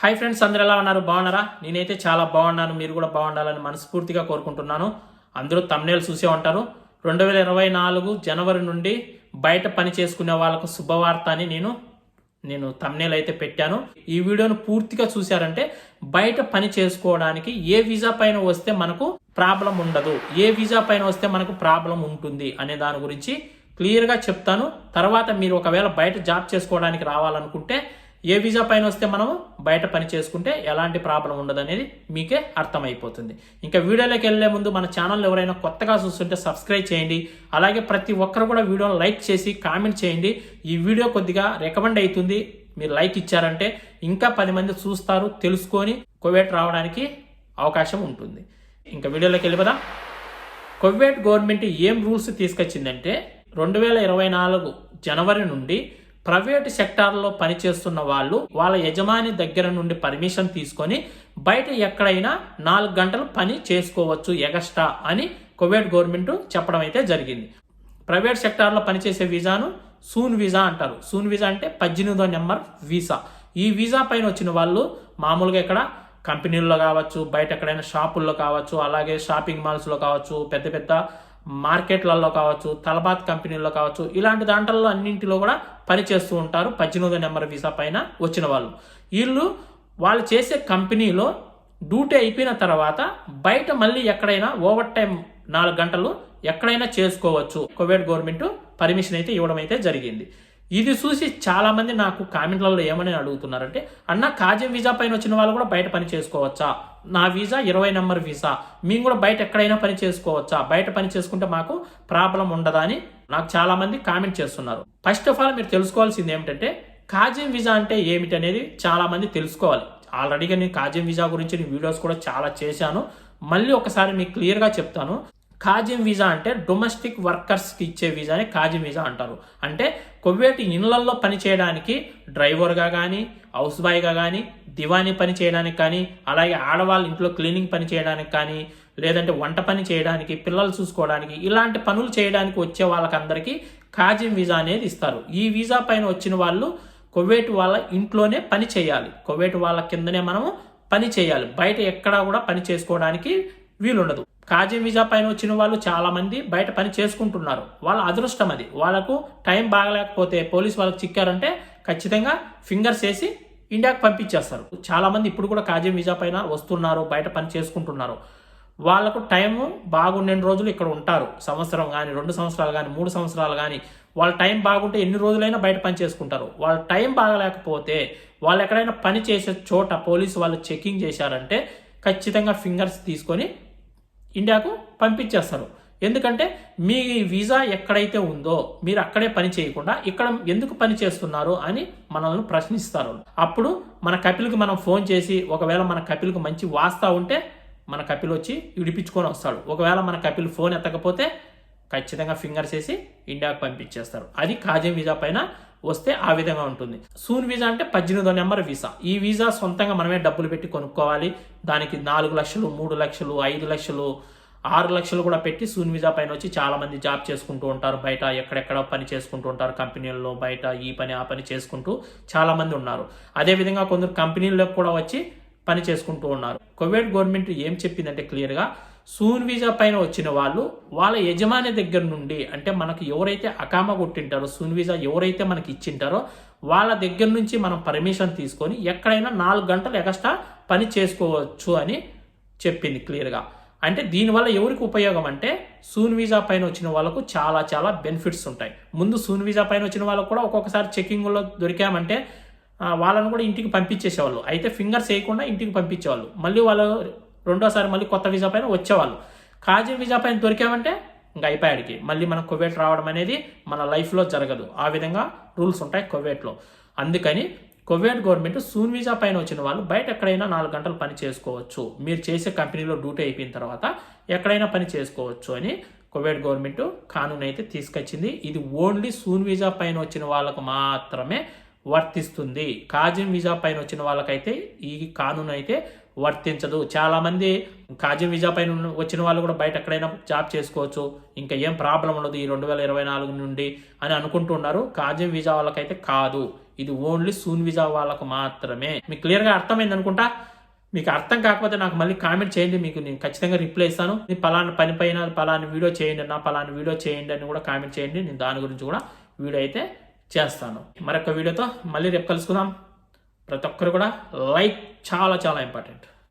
Hi friends అందరు ఎలా ఉన్నారు? బాగున్నారా? నేనైతే చాలా బాగున్నాను. మీరు కూడా బాగుండాలని మనస్ఫూర్తిగా కోరుకుంటున్నాను. అందరూ తమ్నేలు చూసే ఉంటారు. రెండు వేల ఇరవై నాలుగు జనవరి నుండి బయట పని చేసుకునే వాళ్ళకు శుభవార్త అని నేను నేను తమ్నేల్ అయితే పెట్టాను. ఈ వీడియోను పూర్తిగా చూశారంటే బయట పని చేసుకోవడానికి ఏ వీసా పైన వస్తే మనకు ప్రాబ్లం ఉండదు. ఏ వీసా పైన వస్తే మనకు ప్రాబ్లం ఉంటుంది అనే దాని గురించి క్లియర్గా చెప్తాను. తర్వాత మీరు ఒకవేళ బయట జాబ్ చేసుకోవడానికి రావాలనుకుంటే ఏ వీసా పైన వస్తే మనం బయట పని చేసుకుంటే ఎలాంటి ప్రాబ్లం ఉండదు అనేది మీకే అర్థమైపోతుంది. ఇంకా వీడియోలోకి వెళ్ళే ముందు మన ఛానల్ ఎవరైనా కొత్తగా చూస్తుంటే సబ్స్క్రైబ్ చేయండి. అలాగే ప్రతి ఒక్కరు కూడా వీడియోని లైక్ చేసి కామెంట్ చేయండి. ఈ వీడియో కొద్దిగా రికమెండ్ అవుతుంది. మీరు లైక్ ఇచ్చారంటే ఇంకా పది మంది చూస్తారు తెలుసుకొని కోవేట్ రావడానికి అవకాశం ఉంటుంది. ఇంకా వీడియోలోకి వెళ్ళిపోదా. కువైట్ గవర్నమెంట్ ఏం రూల్స్ తీసుకొచ్చిందంటే రెండు వేల ఇరవై నాలుగు జనవరి నుండి ప్రైవేట్ సెక్టార్లో పనిచేస్తున్న వాళ్ళు వాళ్ళ యజమాని దగ్గర నుండి పర్మిషన్ తీసుకొని బయట ఎక్కడైనా నాలుగు గంటలు పని చేసుకోవచ్చు ఎగస్ట్రా అని కువైట్ గవర్నమెంట్ చెప్పడం అయితే జరిగింది. ప్రైవేట్ సెక్టార్లో పనిచేసే వీజాను సూన్ వీజా అంటారు. సూన్ వీజా అంటే పద్దెనిమిదో నెంబర్ వీసా. ఈ వీసా పైన వచ్చిన వాళ్ళు మామూలుగా ఇక్కడ కంపెనీల్లో కావచ్చు బయట ఎక్కడైనా షాపుల్లో కావచ్చు అలాగే షాపింగ్ మాల్స్లో కావచ్చు పెద్ద పెద్ద మార్కెట్లలో కావచ్చు తలబాత్ కంపెనీల్లో కావచ్చు ఇలాంటి దాంట్లో అన్నింటిలో కూడా పనిచేస్తూ ఉంటారు. పద్దెనిమిదో నెంబర్ వీసా పైన వచ్చిన వాళ్ళు. వీళ్ళు వాళ్ళు చేసే కంపెనీలో డ్యూటీ అయిపోయిన తర్వాత బయట మళ్ళీ ఎక్కడైనా ఓవర్ టైం నాలుగు గంటలు ఎక్కడైనా చేసుకోవచ్చు. కోవిడ్ గవర్నమెంట్ పర్మిషన్ అయితే ఇవ్వడం అయితే జరిగింది. ఇది చూసి చాలామంది నాకు కామెంట్లలో ఏమని అడుగుతున్నారంటే అన్న కాజం వీజా పైన వచ్చిన వాళ్ళు కూడా బయట పని చేసుకోవచ్చా? నా వీసా ఇరవై నెంబర్ వీసా. మేము కూడా బయట ఎక్కడైనా పని చేసుకోవచ్చా? బయట పని చేసుకుంటే మాకు ప్రాబ్లం ఉండదా? అని నాకు చాలామంది కామెంట్ చేస్తున్నారు. ఫస్ట్ ఆఫ్ ఆల్ మీరు తెలుసుకోవాల్సింది ఏమిటంటే కాజిం వీసా అంటే ఏమిటి అనేది చాలామంది తెలుసుకోవాలి. ఆల్రెడీగా నేను కాజిం వీసా గురించి నేను వీడియోస్ కూడా చాలా చేశాను. మళ్ళీ ఒకసారి మీకు క్లియర్గా చెప్తాను. కాజిం వీసా అంటే డొమెస్టిక్ వర్కర్స్కి ఇచ్చే వీసాని కాజిం వీసా అంటారు. అంటే కొవ్వేటి ఇళ్ళల్లో పని చేయడానికి డ్రైవర్గా కానీ హౌస్ బాయ్గా కానీ దివానీ పని చేయడానికి కానీ అలాగే ఆడవాళ్ళ ఇంట్లో క్లీనింగ్ పని చేయడానికి కానీ లేదంటే వంట పని చేయడానికి పిల్లలు చూసుకోవడానికి ఇలాంటి పనులు చేయడానికి వచ్చే వాళ్ళకందరికీ కాజిం వీసా అనేది ఇస్తారు. ఈ వీసా పైన వచ్చిన వాళ్ళు కొవ్వేటి వాళ్ళ ఇంట్లోనే పని చేయాలి. కొవ్వేటి వాళ్ళ కిందనే మనము పని చేయాలి. బయట ఎక్కడా కూడా పని చేసుకోవడానికి వీలుండదు. కాజీ వీజా పైన వచ్చిన వాళ్ళు చాలామంది బయట పని చేసుకుంటున్నారు. వాళ్ళ అదృష్టం అది. వాళ్ళకు టైం బాగలేకపోతే పోలీస్ వాళ్ళకి చిక్కారంటే ఖచ్చితంగా ఫింగర్స్ వేసి ఇండియాకి పంపించేస్తారు. చాలా మంది ఇప్పుడు కూడా కాజీ వీజా పైన వస్తున్నారు బయట పని చేసుకుంటున్నారు. వాళ్ళకు టైము బాగుండే రోజులు ఇక్కడ ఉంటారు. సంవత్సరం కానీ రెండు సంవత్సరాలు కానీ మూడు సంవత్సరాలు కానీ వాళ్ళ టైం బాగుంటే ఎన్ని రోజులైనా బయట పని చేసుకుంటారు. వాళ్ళ టైం బాగలేకపోతే వాళ్ళు ఎక్కడైనా పని చేసే చోట పోలీసు వాళ్ళు చెకింగ్ చేశారంటే ఖచ్చితంగా ఫింగర్స్ తీసుకొని ఇండియాకు పంపించేస్తారు. ఎందుకంటే మీ వీసా ఎక్కడైతే ఉందో మీరు అక్కడే పని చేయకుండా ఇక్కడ ఎందుకు పని చేస్తున్నారు అని మనల్ని ప్రశ్నిస్తారు. అప్పుడు మన కపిల్కి మనం ఫోన్ చేసి ఒకవేళ మన కపిల్కి మంచి వాస్తా ఉంటే మన కపిల్ వచ్చి విడిపించుకొని వస్తాడు. ఒకవేళ మన కపిల్ ఫోన్ ఎత్తకపోతే ఖచ్చితంగా ఫింగర్స్ వేసి ఇండియాకు పంపించేస్తారు. అది కాజం వీసా పైన వస్తే ఆ విధంగా ఉంటుంది. సూన్ వీసా అంటే పద్దెనిమిదో నెంబర్ వీసా. ఈ వీసా సొంతంగా మనమే డబ్బులు పెట్టి కొనుక్కోవాలి. దానికి నాలుగు లక్షలు మూడు లక్షలు ఐదు లక్షలు ఆరు లక్షలు కూడా పెట్టి సూన్ వీసా పైన వచ్చి చాలామంది జాబ్ చేసుకుంటూ ఉంటారు. బయట ఎక్కడెక్కడ పని చేసుకుంటూ ఉంటారు. కంపెనీల్లో బయట ఈ పని ఆ పని చేసుకుంటూ చాలామంది ఉన్నారు. అదేవిధంగా కొందరు కంపెనీల్లో కూడా వచ్చి పని చేసుకుంటూ ఉన్నారు. కోవిడ్ గవర్నమెంట్ ఏం చెప్పిందంటే క్లియర్గా సూన్ వీజా పైన వచ్చిన వాళ్ళు వాళ్ళ యజమాని దగ్గర నుండి అంటే మనకు ఎవరైతే అకామ కొట్టింటారో సూన్ వీజా ఎవరైతే మనకి ఇచ్చింటారో వాళ్ళ దగ్గర నుంచి మనం పర్మిషన్ తీసుకొని ఎక్కడైనా నాలుగు గంటలు ఎక్స్ట్రా పని చేసుకోవచ్చు అని చెప్పింది క్లియర్గా అంటే దీనివల్ల ఎవరికి ఉపయోగం అంటే సూన్ వీజా పైన వచ్చిన వాళ్ళకు చాలా చాలా బెనిఫిట్స్ ఉంటాయి. ముందు సూన్ వీజా పైన వచ్చిన వాళ్ళకు కూడా ఒక్కొక్కసారి చెకింగ్లో దొరికామంటే వాళ్ళని కూడా ఇంటికి పంపించేసేవాళ్ళు. అయితే ఫింగర్స్ వేయకుండా ఇంటికి పంపించేవాళ్ళు. మళ్ళీ వాళ్ళు రెండోసారి మళ్ళీ కొత్త వీసా పైన వచ్చేవాళ్ళు. కాజీ వీసా పైన దొరికామంటే ఇంకా అయిపోయాడికి మళ్ళీ మనం కువైట్ రావడం అనేది మన లైఫ్లో జరగదు. ఆ విధంగా రూల్స్ ఉంటాయి కువైట్లో. అందుకని కువైట్ గవర్నమెంట్ సూన్ వీసా పైన వచ్చిన వాళ్ళు బయట ఎక్కడైనా నాలుగు గంటలు పని చేసుకోవచ్చు. మీరు చేసే కంపెనీలో డ్యూటీ అయిపోయిన తర్వాత ఎక్కడైనా పని చేసుకోవచ్చు అని కువైట్ గవర్నమెంట్ కానూన్ అయితే తీసుకొచ్చింది. ఇది ఓన్లీ సూన్ వీసా పైన వచ్చిన వాళ్ళకు మాత్రమే వర్తిస్తుంది. కాజిన్ విజా పైన వచ్చిన వాళ్ళకైతే ఈ కానూన్ అయితే వర్తించదు. చాలామంది కాజిన్ వీజా పైన వచ్చిన వాళ్ళు కూడా బయట ఎక్కడైనా జాబ్ చేసుకోవచ్చు. ఇంకా ఏం ప్రాబ్లం ఉండదు ఈ రెండు వేల ఇరవై నాలుగు నుండి అని అనుకుంటున్నారు కాజిన్ వీజా వాళ్ళకైతే కాదు. ఇది ఓన్లీ సూన్ వీజా వాళ్ళకు మాత్రమే. మీకు క్లియర్గా అర్థమైంది అనుకుంటా? మీకు అర్థం కాకపోతే నాకు మళ్ళీ కామెంట్ చేయండి. మీకు నేను ఖచ్చితంగా రిప్లై ఇస్తాను. పలానా పని పైన పలాని వీడియో చేయండి అన్న పలాని వీడియో చేయండి అని కూడా కామెంట్ చేయండి. నేను దాని గురించి కూడా వీడియో అయితే చేస్తాను. మరొక వీడియోతో మళ్ళీ రేపు కలుసుకుందాం. ప్రతి ఒక్కరు కూడా లైక్ చాలా చాలా ఇంపార్టెంట్.